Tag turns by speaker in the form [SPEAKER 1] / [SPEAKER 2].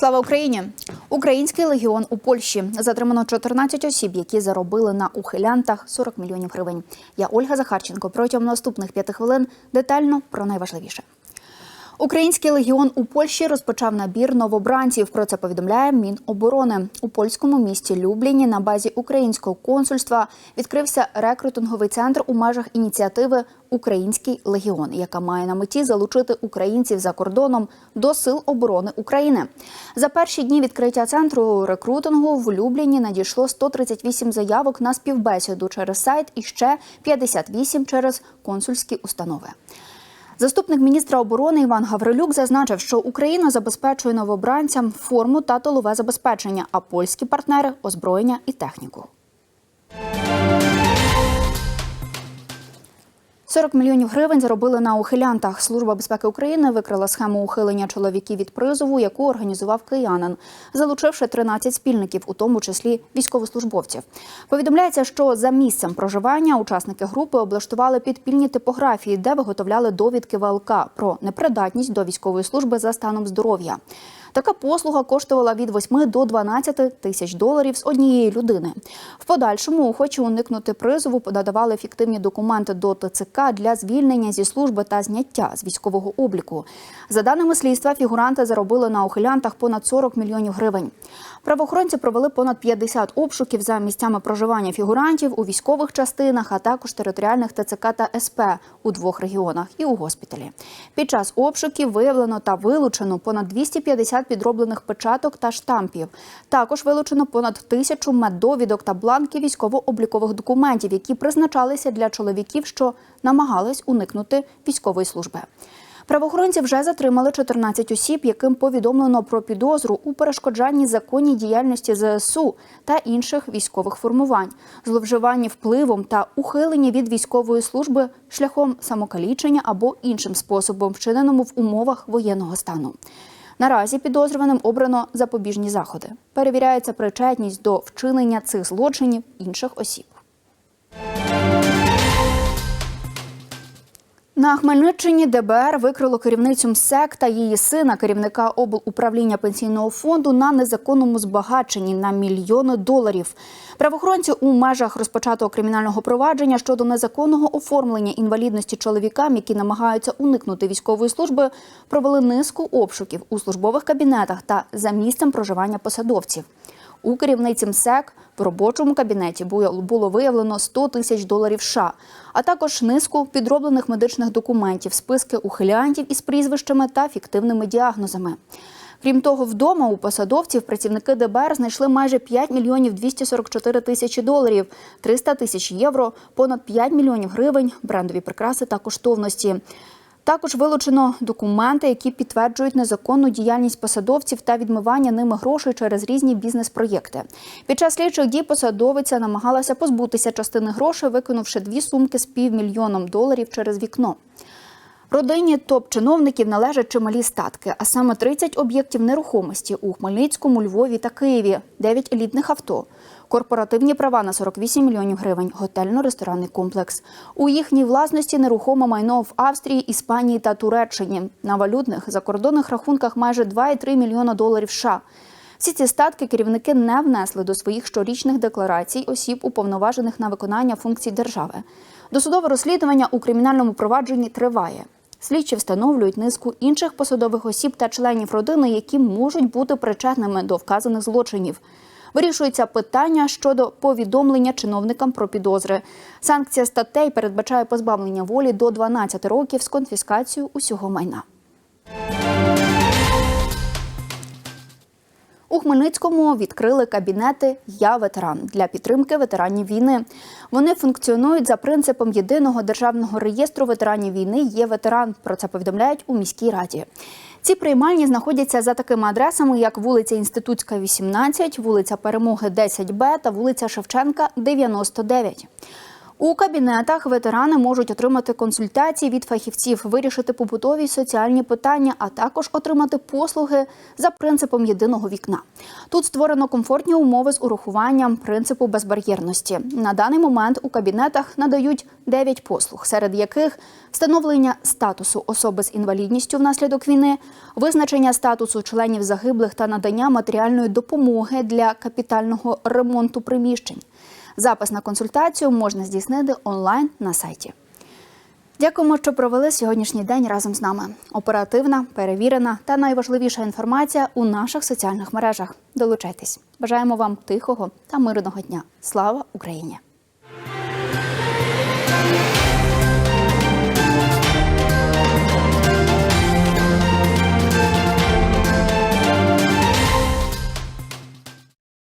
[SPEAKER 1] Слава Україні! Український легіон у Польщі затримано 14 осіб, які заробили на ухилянтах 40 мільйонів гривень. Я Ольга Захарченко. Протягом наступних п'яти хвилин детально про найважливіше. Український легіон у Польщі розпочав набір новобранців. Про це повідомляє Міноборони. У польському місті Любліні на базі українського консульства відкрився рекрутинговий центр у межах ініціативи Український легіон, яка має на меті залучити українців за кордоном до сил оборони України. За перші дні відкриття центру рекрутингу в Любліні надійшло 138 заявок на співбесіду через сайт і ще 58 через консульські установи. Заступник міністра оборони Іван Гаврилюк зазначив, що Україна забезпечує новобранцям форму та тилове забезпечення, а польські партнери озброєння і техніку. 40 мільйонів гривень заробили на ухилянтах. Служба безпеки України викрила схему ухилення чоловіків від призову, яку організував киянин, залучивши 13 спільників, у тому числі військовослужбовців. Повідомляється, що за місцем проживання учасники групи облаштували підпільні типографії, де виготовляли довідки ВЛК про непридатність до військової служби за станом здоров'я. Така послуга коштувала від 8 до 12 тисяч доларів з однієї людини. В подальшому охочі уникнути призову надавали фіктивні документи до ТЦК для звільнення зі служби та зняття з військового обліку. За даними слідства, фігуранти заробили на ухилянтах понад 40 мільйонів гривень. Правоохоронці провели понад 50 обшуків за місцями проживання фігурантів у військових частинах, а також територіальних ТЦК та СП у двох регіонах і у госпіталі. Під час обшуків виявлено та вилучено понад 250 підроблених печаток та штампів. Також вилучено понад тисячу меддовідок та бланків військово-облікових документів, які призначалися для чоловіків, що намагались уникнути військової служби. Правоохоронці вже затримали 14 осіб, яким повідомлено про підозру у перешкоджанні законній діяльності ЗСУ та інших військових формувань, зловживанні впливом та ухиленні від військової служби шляхом самокалічення або іншим способом, вчиненому в умовах воєнного стану. Наразі підозрюваним обрано запобіжні заходи. Перевіряється причетність до вчинення цих злочинів інших осіб. На Хмельниччині ДБР викрило керівницю МСЕК та її сина, керівника облуправління пенсійного фонду, на незаконному збагаченні на мільйони доларів. Правоохоронці у межах розпочатого кримінального провадження щодо незаконного оформлення інвалідності чоловікам, які намагаються уникнути військової служби, провели низку обшуків у службових кабінетах та за місцем проживання посадовців. У керівниці МСЕК в робочому кабінеті було виявлено 100 тисяч доларів США, а також низку підроблених медичних документів, списки ухилянтів із прізвищами та фіктивними діагнозами. Крім того, вдома у посадовців працівники ДБР знайшли майже 5 мільйонів 244 тисячі доларів, 300 тисяч євро, понад 5 мільйонів гривень, брендові прикраси та коштовності. Також вилучено документи, які підтверджують незаконну діяльність посадовців та відмивання ними грошей через різні бізнес-проєкти. Під час слідчих дій посадовиця намагалася позбутися частини грошей, викинувши дві сумки з півмільйоном доларів через вікно. Родині топ-чиновників належать чималі статки, а саме 30 об'єктів нерухомості у Хмельницькому, Львові та Києві, 9 елітних авто, корпоративні права на 48 мільйонів гривень, готельно-ресторанний комплекс. У їхній власності нерухоме майно в Австрії, Іспанії та Туреччині. На валютних закордонних рахунках майже 2,3 мільйона доларів США. Всі ці статки керівники не внесли до своїх щорічних декларацій осіб, уповноважених на виконання функцій держави. Досудове розслідування у кримінальному провадженні триває. Слідчі встановлюють низку інших посадових осіб та членів родини, які можуть бути причетними до вказаних злочинів. Вирішується питання щодо повідомлення чиновникам про підозри. Санкція статей передбачає позбавлення волі до 12 років з конфіскацією усього майна. Хмельницькому відкрили кабінети Я ветеран для підтримки ветеранів війни. Вони функціонують за принципом єдиного державного реєстру ветеранів війни. Є ветеран. Про це повідомляють у міській раді. Ці приймальні знаходяться за такими адресами, як вулиця Інститутська, 18, вулиця Перемоги, 10Б та вулиця Шевченка, 99. У кабінетах ветерани можуть отримати консультації від фахівців, вирішити побутові соціальні питання, а також отримати послуги за принципом єдиного вікна. Тут створено комфортні умови з урахуванням принципу безбар'єрності. На даний момент у кабінетах надають 9 послуг, серед яких встановлення статусу особи з інвалідністю внаслідок війни, визначення статусу членів загиблих та надання матеріальної допомоги для капітального ремонту приміщень. Запис на консультацію можна здійснити онлайн на сайті. Дякуємо, що провели сьогоднішній день разом з нами. Оперативна, перевірена та найважливіша інформація у наших соціальних мережах. Долучайтесь. Бажаємо вам тихого та мирного дня. Слава Україні!